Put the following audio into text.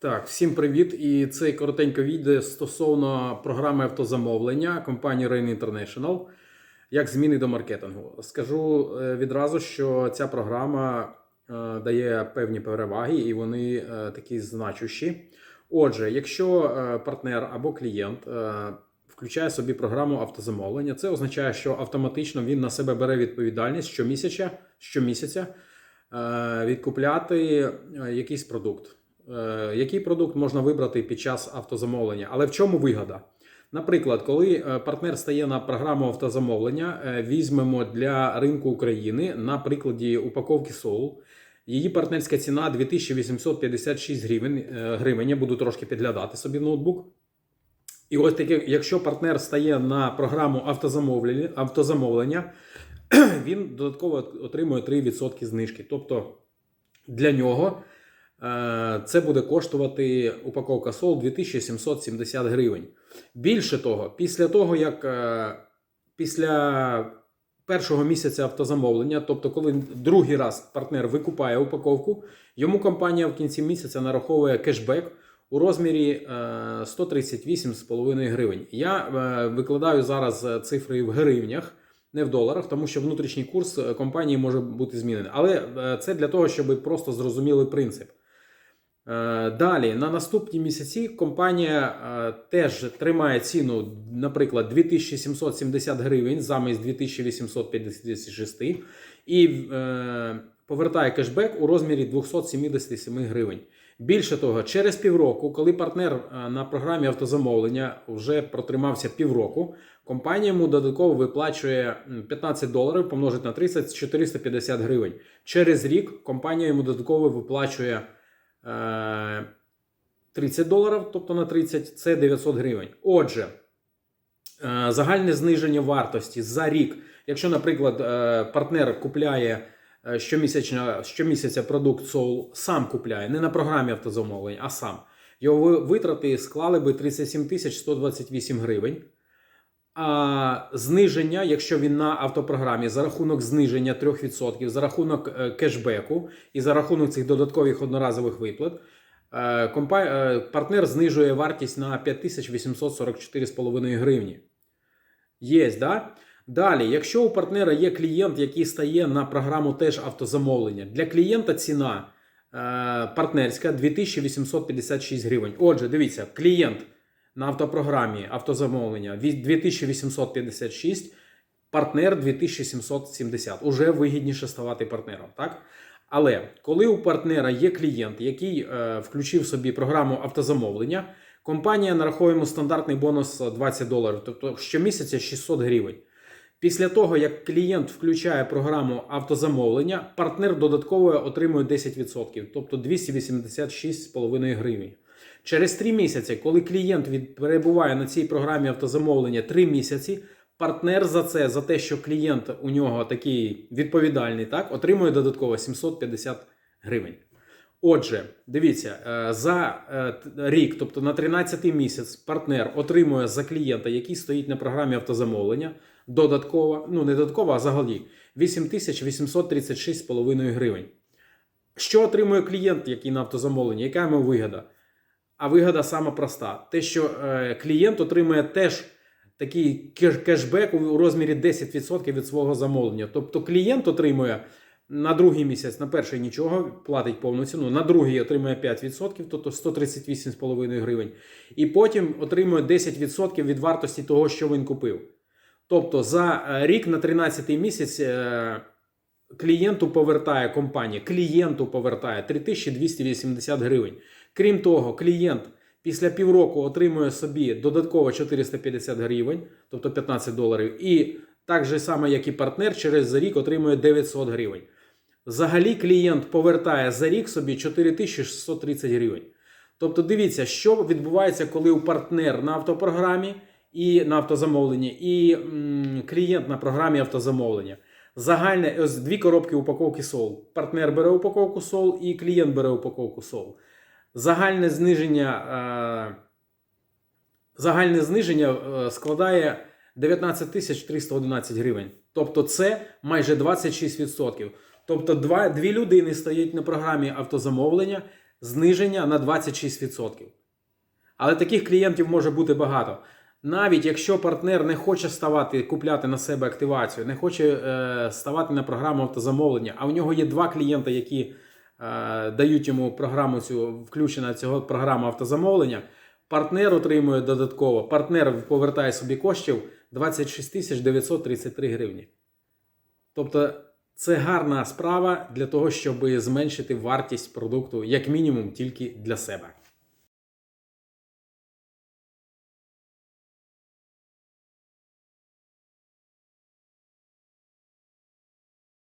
Так, всім привіт! І це коротеньке відео стосовно програми автозамовлення компанії Rain International. Як зміни до маркетингу. Скажу е, відразу, що ця програма е, дає певні переваги, і вони е, такі значущі. Отже, якщо партнер або клієнт включає собі програму автозамовлення, це означає, що автоматично він на себе бере відповідальність щомісяця, щомісяця відкупляти якийсь продукт. Е, Який продукт можна вибрати під час автозамовлення, але в чому вигода? Наприклад, коли е, партнер стає на програму автозамовлення, е, візьмемо для ринку України на прикладі упаковки Soul. Її партнерська ціна 2856 гривень. гривень. Я буду трошки підглядати собі ноутбук. І ось таке, якщо партнер стає на програму автозамовлення, він додатково отримує 3% знижки. Тобто для нього це буде коштувати упаковка сол 2770 гривень. Більше того, після того, як е, після першого місяця автозамовлення, тобто, коли другий раз партнер викупає упаковку, йому компанія в кінці місяця нараховує кешбек у розмірі е, 138,5 гривень. Я е, викладаю зараз е, цифри в гривнях. Не в доларах, тому що внутрішній курс е, компанії може бути змінений. Але е, це для того, щоб просто зрозуміли принцип. Е, Далі, на наступні місяці компанія е, теж тримає ціну, наприклад, 2770 гривень замість 2856 і е, повертає кешбек у розмірі 277 гривень. Більше того, через півроку, коли партнер на програмі автозамовлення вже протримався півроку, компанія йому додатково виплачує 15 доларів помножить на 30 450 гривень. Через рік компанія йому додатково виплачує 30 доларів, тобто на 30 це 900 гривень. Отже, е, загальне зниження вартості за рік, якщо, наприклад, е, партнер купляє е, щомісячно, щомісяця продукт Soul, сам купляє, не на програмі автозамовлення, а сам. Його витрати склали би 37 128 гривень. А зниження, якщо він на автопрограмі, за рахунок зниження 3%, за рахунок е, кешбеку і за рахунок цих додаткових одноразових виплат, е, е, партнер знижує вартість на 5844,5 гривні. Є, да? Далі, якщо у партнера є клієнт, який стає на програму теж автозамовлення, для клієнта ціна партнерська 2856 гривень. Отже, дивіться, клієнт на автопрограмі автозамовлення 2856, партнер 2770. Уже вигідніше ставати партнером. Так? Але коли у партнера є клієнт, який е, включив собі програму автозамовлення, компанія нараховує йому стандартний бонус 20 доларів, тобто щомісяця 600 гривень. Після того, як клієнт включає програму автозамовлення, партнер додатково отримує 10%, тобто 286,5 гривень. Через 3 місяці, коли клієнт перебуває на цій програмі автозамовлення 3 місяці, партнер за це, за те, що клієнт у нього такий відповідальний, так, отримує додатково 750 гривень. Отже, дивіться, е, за е, рік, тобто на 13 місяць, партнер отримує за клієнта, який стоїть на програмі автозамовлення, додатково, ну не додатково, а взагалі 8836,5 гривень. Що отримує клієнт, який на автозамовленні? Яка йому вигода? А вигода сама проста: те, що е, клієнт отримує теж такий кешбек у розмірі 10% від свого замовлення. Тобто клієнт отримує на другий місяць, на перший нічого, платить повну ціну, на другий отримує 5%, тобто 138,5 гривень. І потім отримує 10% від вартості того, що він купив. Тобто за е, рік на 13 місяць е, клієнту повертає компанія, клієнту повертає 3280 гривень. Крім того, клієнт після півроку отримує собі додатково 450 гривень, тобто 15 доларів, і так же само, як і партнер, через рік отримує 900 гривень. Взагалі клієнт повертає за рік собі 4630 гривень. Тобто, дивіться, що відбувається, коли у партнер на автопрограмі і на автозамовленні, і м, клієнт на програмі автозамовлення. Загальне ось дві коробки упаковки сол. Партнер бере упаковку сол і клієнт бере упаковку сол. Загальне зниження, е, загальне зниження е, складає 19 тисяч 311 гривень. Тобто це майже 26%. Тобто два, дві людини стоять на програмі автозамовлення, зниження на 26%. Але таких клієнтів може бути багато. Навіть якщо партнер не хоче ставати, купляти на себе активацію, не хоче е, ставати на програму автозамовлення, а в нього є два клієнти, які е, дають йому програму цю включена цього програма автозамовлення. Партнер отримує додатково, партнер повертає собі коштів 26 тисяч 933 гривні. Тобто це гарна справа для того, щоб зменшити вартість продукту, як мінімум, тільки для себе.